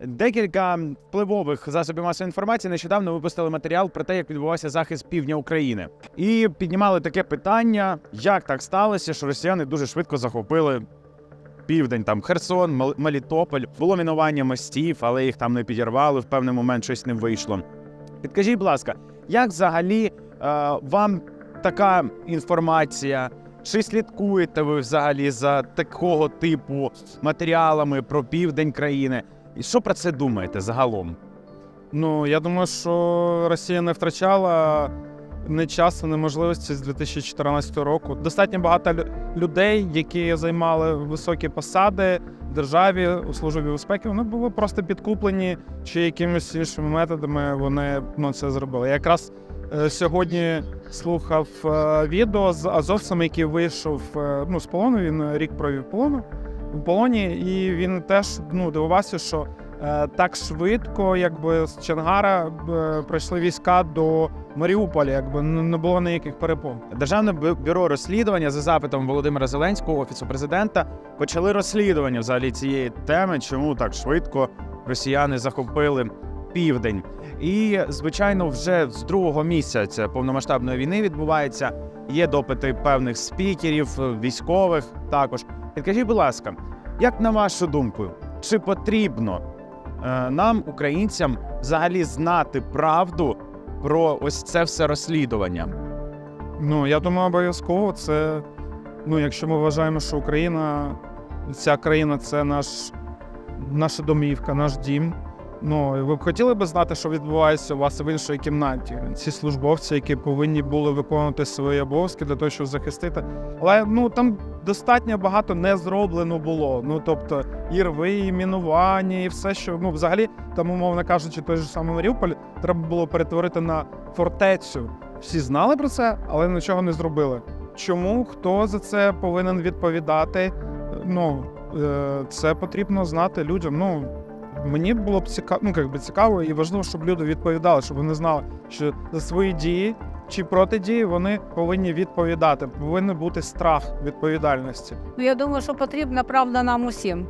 Декілька впливових засобів масової інформації нещодавно випустили матеріал про те, як відбувався захист півдня України, і піднімали таке питання, як так сталося, що росіяни дуже швидко захопили південь, там Херсон, Мел- Мелітополь. Було мінування мостів, але їх там не підірвали. В певний момент щось не вийшло. Підкажіть, будь ласка, як взагалі е, вам така інформація? Чи слідкуєте ви взагалі за такого типу матеріалами про південь країни? І що про це думаєте загалом? Ну, я думаю, що Росія не втрачала ні часу, ні можливості з 2014 року. Достатньо багато людей, які займали високі посади в державі у службі безпеки, вони були просто підкуплені чи якимись іншими методами вони ну, це зробили. Я якраз е, сьогодні слухав е, відео з азовцем, який вийшов е, ну, з полону. Він рік провів полону в полоні, і він теж ну, дивувався, що е, так швидко, якби з Чонгара е, прийшли війська до Маріуполя, якби не було ніяких перепон. Державне бюро розслідування за запитом Володимира Зеленського, офісу президента, почали розслідування взагалі цієї теми, чому так швидко росіяни захопили південь. І звичайно, вже з другого місяця повномасштабної війни відбувається. Є допити певних спікерів, військових також. Підкажіть, будь ласка, як на вашу думку, чи потрібно е, нам, українцям, взагалі знати правду про ось це все розслідування? Ну я думаю, обов'язково це. Ну, якщо ми вважаємо, що Україна, ця країна це наш, наша домівка, наш дім. Ну, ви б хотіли би знати, що відбувається у вас в іншій кімнаті? Ці службовці, які повинні були виконувати свої обов'язки для того, щоб захистити. Але ну там достатньо багато не зроблено було. Ну тобто і рви, і мінування, і все, що ну взагалі, там, умовно кажучи, той же самий Маріуполь треба було перетворити на фортецю. Всі знали про це, але нічого не зробили. Чому хто за це повинен відповідати? Ну е, це потрібно знати людям. Ну мені було б цікаво, ну як би цікаво і важливо, щоб люди відповідали, щоб вони знали, що за свої дії чи протидії вони повинні відповідати. Повинен бути страх відповідальності. Ну, я думаю, що потрібна правда нам усім.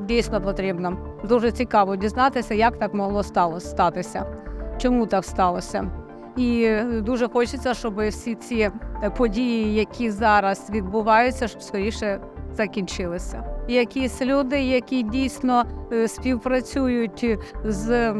Дійсно потрібно. Дуже цікаво дізнатися, як так могло сталося, статися, чому так сталося. І е, дуже хочеться, щоб всі ці е, події, які зараз відбуваються, щоб скоріше закінчилися. Якісь люди, які дійсно е, співпрацюють з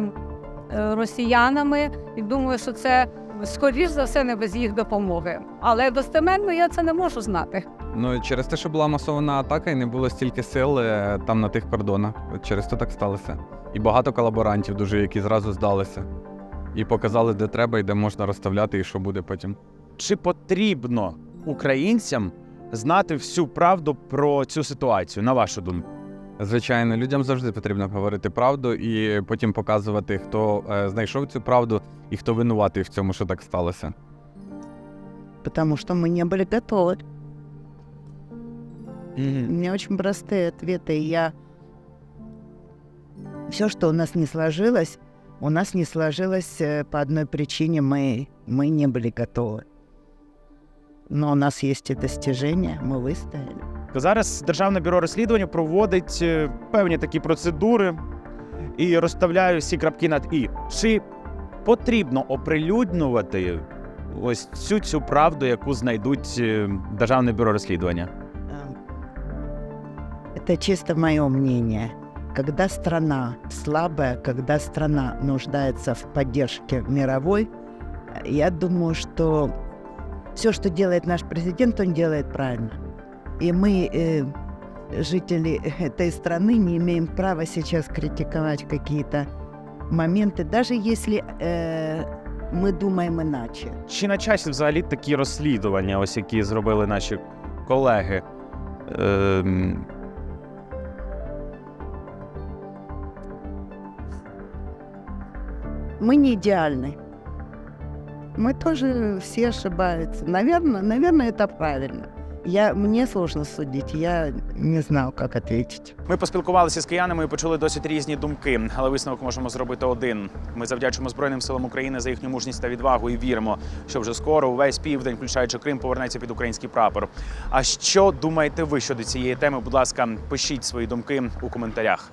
росіянами, і думаю, що це скоріш за все не без їх допомоги. Але достеменно я це не можу знати. Ну, через те, що була масована атака і не було стільки сил е, там на тих кордонах. От через то так сталося. І багато колаборантів дуже, які зразу здалися. І показали, де треба і де можна розставляти, і що буде потім. Чи потрібно українцям знати всю правду про цю ситуацію, на вашу думку? Звичайно, людям завжди потрібно говорити правду і потім показувати, хто е, знайшов цю правду і хто винуватий в цьому, що так сталося. потому что мы не были готовы. У меня очень простые ответы. и Я все, что у нас не сложилось, у нас не сложилось э, по одной причине. Мы, мы не были готовы. Но у нас есть и достижения, мы выстояли. Зараз Державне бюро розслідування проводить е, певні такі процедури і розставляє всі крапки над і. Чи потрібно оприлюднювати ось цю цю правду, яку знайдуть е, Державне бюро розслідування? Эм, Это чисто мое мнение. Когда страна слабая, когда страна нуждается в поддержке мировой, э, я думаю, что все, что делает наш президент, он делает правильно. И мы, э, жители этой страны, не имеем права сейчас критиковать какие-то моменты, даже если э, мы думаем иначе. Чи на часі взагалі такі розслідування, ось які зробили наші колеги? Ем, Мы не идеальны. Мы тоже все ошибаются. Наверное, наверное, это правильно. Я, Мені сложно судити, я не знаю, як ответить. Ми поспілкувалися з киянами і почули досить різні думки, але висновок можемо зробити один. Ми завдячимо Збройним силам України за їхню мужність та відвагу і віримо, що вже скоро увесь південь, включаючи Крим, повернеться під український прапор. А що думаєте ви щодо цієї теми? Будь ласка, пишіть свої думки у коментарях.